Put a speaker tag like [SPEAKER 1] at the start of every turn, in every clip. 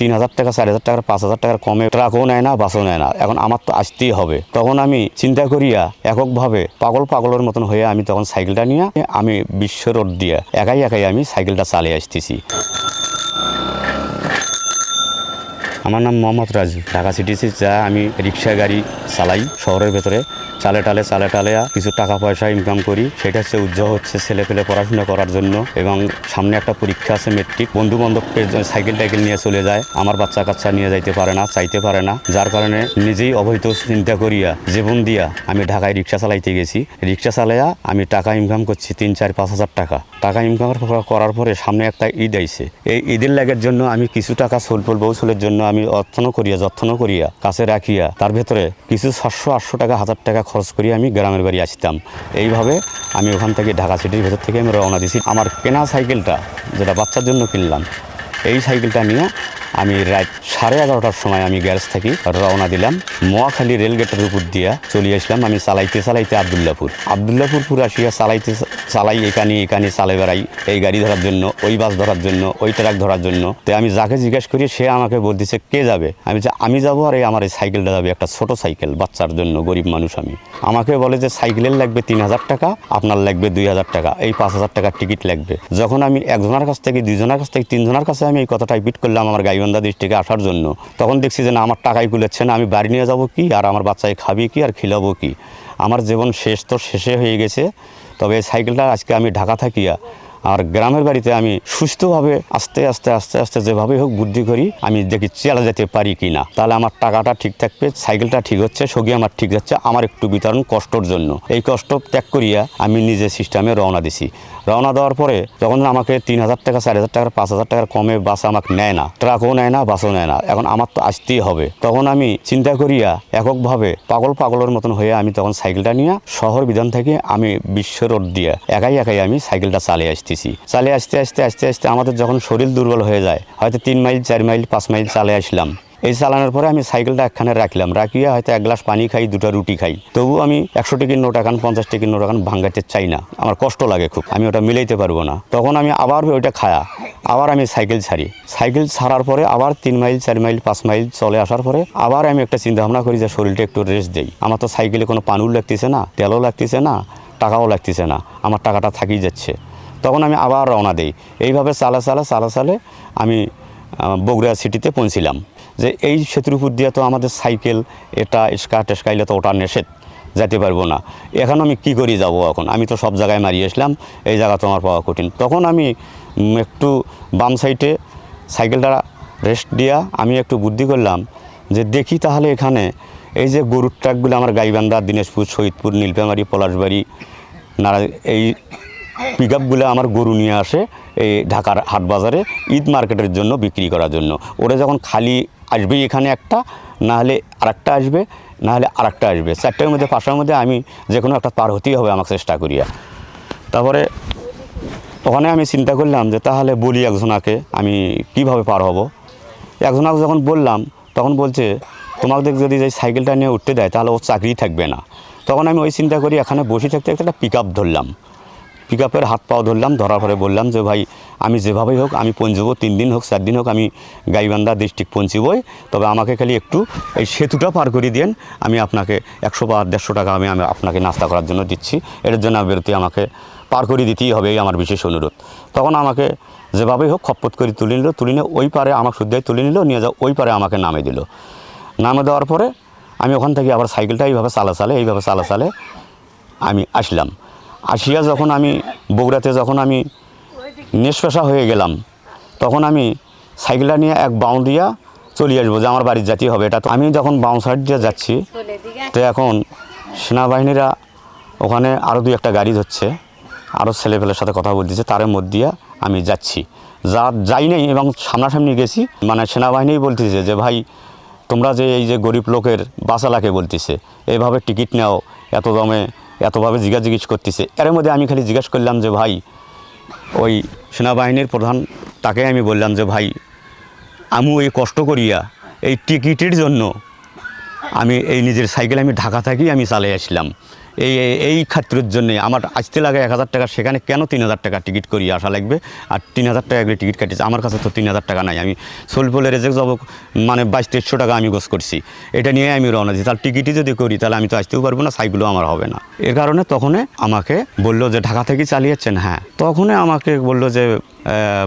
[SPEAKER 1] তিন হাজার টাকা, চার হাজার টাকার, পাঁচ হাজার টাকার কমে ট্রাকও নেয় না, বাসও নেয় না। এখন আমার তো আসতেই হবে। তখন আমি চিন্তা করিয়া এককভাবে পাগল পাগলের মতন হয়ে আমি তখন সাইকেলটা নিয়ে আমি বিশ্ব রোড দিয়ে একাই একাই আমি সাইকেলটা চালিয়ে আসতেছি। আমার নাম মোহাম্মদ রাজু। ঢাকা সিটিসি যা আমি রিক্সা গাড়ি চালাই। শহরের ভেতরে চালে টালে চালে টালে কিছু টাকা পয়সা ইনকাম করি। সেটা হচ্ছে উজ্জ্বল হচ্ছে ছেলে পেলে পড়াশোনা করার জন্য এবং সামনে একটা পরীক্ষা আছে মেট্রিক বন্ধু বান্ধবকে সাইকেল টাইকেল নিয়ে চলে যায়। আমার বাচ্চা কাচ্চা নিয়ে যাইতে পারে না, চাইতে পারে না। যার কারণে নিজেই অবৈধ চিন্তা করিয়া জীবন দিয়া আমি ঢাকায় রিক্সা চালাইতে গেছি। রিক্সা চালাইয়া আমি টাকা ইনকাম করছি তিন, চার, পাঁচ হাজার টাকা। টাকা ইনকাম করার পরে সামনে একটা ঈদ আইছে। এই ঈদের লাগের জন্য আমি কিছু টাকা সোলপোল বৌসলের জন্য আমি অর্থন করিয়া যত্ন করিয়া, কাছে রাখিয়া, তার ভেতরে কিছু সাতশো, আটশো টাকা, হাজার টাকা খরচ করিয়া আমি গ্রামের বাড়ি আসতাম। এইভাবে আমি ওখান থেকে ঢাকা সিটির ভেতর থেকে আমি রওনা দিছি। আমার কেনা সাইকেলটা, যেটা বাচ্চার জন্য কিনলাম, এই সাইকেলটা নিয়ে আমি রাত সাড়ে এগারোটার সময় আমি গ্যারেজ থেকে রওনা দিলাম। মোয়াখালী রেলগেটের উপর দিয়া চলে আসলাম আমি চালাইতে চালাইতে আবদুল্লাপুর। আবদুল্লাপুর পুর আসিয়া চালাইতে চালাই এখানে এখানে চালে বেড়াই, এই গাড়ি ধরার জন্য, ওই বাস ধরার জন্য, ওই ট্রাক ধরার জন্য। তো আমি যাকে জিজ্ঞেস করি, সে আমাকে বলতেছে, কে যাবে? আমি যে আমি যাব আর এই আমার এই সাইকেলটা যাবে, একটা ছোট সাইকেল বাচ্চার জন্য, গরিব মানুষ আমি। আমাকে বলে যে সাইকেলের লাগবে তিন হাজার টাকা, আপনার লাগবে দুই হাজার টাকা, এই পাঁচ হাজার টাকার টিকিট লাগবে। যখন আমি একজনের কাছ থেকে, দুইজনের কাছ থেকে, তিনজনের কাছে আমি এই কথাটা রিপিট করলাম আমার গাইবান্ধা ডিস্ট্রিক্টে আসার জন্য, তখন দেখছি যে, না, আমার টাকাই কুলেচ্ছে না, আমি বাড়ি নিয়ে যাব কি? আর আমার বাচ্চায় খাবি কি? আর খিলাবো কি? আমার জীবন শেষ তো শেষে হয়ে গেছে। তবে এই সাইকেলটা আজকে আমি ঢাকা থাকিয়া আর গ্রামের বাড়িতে আমি সুস্থভাবে আস্তে আস্তে আস্তে আস্তে যেভাবেই হোক বুদ্ধি করি, আমি দেখি চেলা যেতে পারি কি না তাহলে আমার টাকাটা ঠিক থাকবে, সাইকেলটা ঠিক হচ্ছে, সগি আমার ঠিক যাচ্ছে, আমার একটু বিতরণ কষ্টর জন্য। এই কষ্ট ত্যাগ করিয়া আমি নিজের সিস্টেমে রওনা দিছি। রওনা দেওয়ার পরে যখন আমাকে তিন হাজার টাকা, চার হাজার টাকার, পাঁচ হাজার টাকার কমে বাস আমাকে নেয় না। ট্রাকও নেয় না, বাসও নেয় না। এখন আমার তো আসতেই হবে। তখন আমি চিন্তা করিয়া এককভাবে পাগল পাগলের মতন হয়ে আমি তখন সাইকেলটা নিয়ে শহর বিধান থেকে আমি বিশ্ব রোড দিয়ে একাই একাই আমি সাইকেলটা চালিয়ে আসতেছি। চালিয়ে আসতে আসতে আসতে আসতে আমাদের যখন শরীর দুর্বল হয়ে যায়, হয়তো তিন মাইল, চার মাইল, পাঁচ মাইল চালিয়ে আসলাম। এই চালানোর পরে আমি সাইকেলটা একখানে রাখলাম। রাখিয়া হয়তো এক গ্লাস পানি খাই, দুটো রুটি খাই। তবু আমি একশো টিকির নোট এখন পঞ্চাশ টিকির নোট এখন ভাঙ্গাতে চাই না। আমার কষ্ট লাগে খুব। আমি ওটা মিলাইতে পারব না। তখন আমি আবার ওইটা খায়া, আবার আমি সাইকেল ছাড়ি। সাইকেল ছাড়ার পরে আবার তিন মাইল, চার মাইল, পাঁচ মাইল চলে আসার পরে আবার আমি একটা চিন্তা ভাবনা করি যে শরীরটা একটু রেস্ট দেই। আমার তো সাইকেলে কোনো পানুর লাগতেছে না, তেলও লাগতেছে না, টাকাও লাগতেছে না। আমার টাকাটা থাকি যাচ্ছে। তখন আমি আবার রওনা দিই। এইভাবে চালা চালা চালা, চালে আমি বগুড়া সিটিতে পৌঁছিলাম। যে এই সেতুর উপর দিয়ে তো আমাদের সাইকেল, এটা স্কা টেস্কাইলে তো ওটা নিষেধ, যেতে পারব না। এখন আমি কি করি যাব এখন? আমি তো সব জায়গায় মারিয়ে আসলাম, এই জায়গা তো আমার পাওয়া কঠিন। তখন আমি একটু বাম সাইডে সাইকেলটা রেস্ট দিয়া আমি একটু বুদ্ধি করলাম যে দেখি তাহলে এখানে এই যে গরুর ট্রাকগুলো আমার গাইবান্ধা, দিনাজপুর শহীদপুর নীলফামারী, পলাশবাড়ি, নারা, এই পিক আপগুলো আমার গরু নিয়ে আসে এই ঢাকার হাট বাজারে ঈদ মার্কেটের জন্য বিক্রি করার জন্য। ওরা যখন খালি আসবে এখানে একটা না হলে আরেকটা আসবে না হলে আরেকটা আসবে। চারটার মধ্যে, পাঁচটার মধ্যে আমি যে কোনো একটা পার হতেই হবে আমাকে চেষ্টা করিয়া। তারপরে ওখানে আমি চিন্তা করলাম যে তাহলে বলি একজনাকে আমি কীভাবে পার হব। একজনাকে যখন বললাম, তখন বলছে, তোমাদের যদি যে সাইকেলটা নিয়ে উঠতে দেয়, তাহলে ও চাকরি থাকবে না। তখন আমি ওই চিন্তা করি, এখানে বসে থাকতে একটা পিক আপ ধরলাম। পিক আপের হাত পাও ধরলাম, ধরার পরে বললাম যে, ভাই, আমি যেভাবেই হোক, আমি পৌঁছবো, তিন দিন হোক, চার দিন হোক, আমি গাইবান্ধা ডিস্ট্রিক্ট পৌঁছবই। তবে আমাকে খালি একটু এই সেতুটা পার করে দিন আমি আপনাকে একশো বা দেড়শো টাকা আমি আপনাকে নাস্তা করার জন্য দিচ্ছি। এটার জন্য বেরোতে আমাকে পার করে দিতেই হবে, এই আমার বিশেষ অনুরোধ। তখন আমাকে যেভাবেই হোক খপ্পত করে তুলে নিল, তুলে নিয়ে ওই পারে আমার শুদ্ধই তুলে নিল, নিয়ে যাও ওই পারে আমাকে নামে দিল। নামে দেওয়ার পরে আমি ওখান থেকে আবার সাইকেলটা এইভাবে চালা চালে এইভাবে চালা চালে আমি আসলাম। আসিয়া যখন আমি বগুড়াতে যখন আমি নিষ্পেষা হয়ে গেলাম, তখন আমি সাইকেলটা নিয়ে এক বাউন্ড দিয়া চলে আসব যে আমার বাড়ির জাতি হবে। এটা তো আমি যখন বাউন সাইড দিয়ে যাচ্ছি, তো এখন সেনাবাহিনীরা ওখানে আরও দুই একটা গাড়ি ধরছে আরও ছেলেপেলের সাথে কথা বলতেছে তার মধ্যে আমি যাচ্ছি। যা, যাই নাই এবং সামনাসামনি গেছি মানে সেনাবাহিনীই বলতেছে যে, ভাই, তোমরা যে এই যে গরিব লোকের বাঁচালাকে বলতেছে এইভাবে টিকিট নাও, এত দামে এতভাবে জিজ্ঞাসা জিজ্ঞেস করতেছে। এর মধ্যে আমি খালি জিজ্ঞাসা করলাম যে, ভাই, ওই সেনাবাহিনীর প্রধান, তাকে আমি বললাম যে, ভাই, আমি এই কষ্ট করিয়া, এই টিকিটের জন্য আমি, এই নিজের সাইকেল আমি ঢাকা থাকি, আমি চালিয়ে আসলাম। এই, এই- খাতিরের জন্য আমার আসতে লাগে এক হাজার টাকা, সেখানে কেন তিন হাজার টাকা টিকিট করিয়ে আসা লাগবে? আর তিন হাজার টাকা করে টিকিট কাটিয়েছে, আমার কাছে তো তিন হাজার টাকা নাই। আমি সোলপোলে রেজেক্ট যাব মানে বাইশ, তেইশশো টাকা আমি গোস করছি। এটা নিয়ে আমি রওনা দিই তাহলে টিকিটই যদি করি, তাহলে আমি তো আসতেও পারব না, সাইকেলও আমার হবে না। এর কারণে তখনই আমাকে বলল যে, ঢাকা থেকে চালিয়েছেন? হ্যাঁ। তখনই আমাকে বলল যে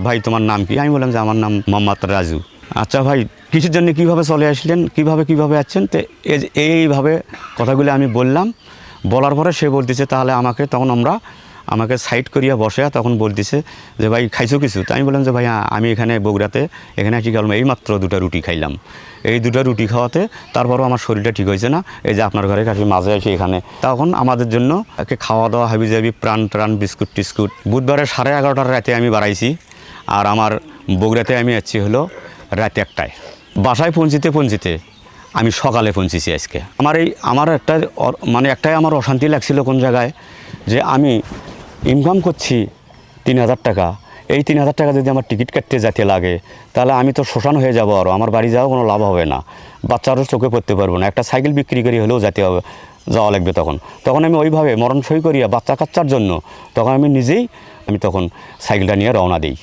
[SPEAKER 1] ভাই, তোমার নাম কি? আমি বললাম যে, আমার নাম মোহাম্মদ রাজু। আচ্ছা ভাই, কিসের জন্য কীভাবে চলে আসলেন? কীভাবে কীভাবে আছেন তো এই, এইভাবে কথাগুলো আমি বললাম। বলার পরে সে বলতেছে, তাহলে আমাকে তখন আমরা, আমাকে সাইড করিয়া বসে তখন বলতেছে যে, ভাই, খাইছো কিছু? তাই আমি বললাম যে, ভাই আমি এখানে বগুড়াতে, এখানে কি গেলাম? এই মাত্র দুটা রুটি খাইলাম। এই দুটা রুটি খাওয়াতে তারপরও আমার শরীরটা ঠিক হয়েছে না। এই যে আপনার ঘরে কাছে মাঝে আসি এখানে। তখন আমাদের জন্য একে খাওয়া দাওয়া হাবি যাবি প্রাণ ট্রাণ বিস্কুট টিস্কুট। বুধবারে সাড়ে এগারোটার রাতে আমি বাড়াইছি আর আমার বগুড়াতে আমি যাচ্ছি হলো রাত একটায়। বাসায় পৌঁছিতে পৌঁছিতে আমি সকালে পৌঁছেছি আজকে। আমার এই, আমার একটা মানে একটাই আমার অশান্তি লাগছিল কোন জায়গায়, যে আমি ইনকাম করছি তিন হাজার টাকা। এই তিন হাজার টাকা যদি আমার টিকিট কাটতে যেতে লাগে, তাহলে আমি তো শোষণ হয়ে যাব আরও আমার বাড়ি যাওয়া কোনো লাভ হবে না। বাচ্চারও চোখে পড়তে পারব না। একটা সাইকেল বিক্রি করে হলেও যেতে হবে, যাওয়া লাগবে তখন। তখন আমি ওইভাবে মরণ সই করিয়া বাচ্চা কাচ্চার জন্য, তখন আমি নিজেই, আমি তখন সাইকেলটা নিয়ে রওনা দিই।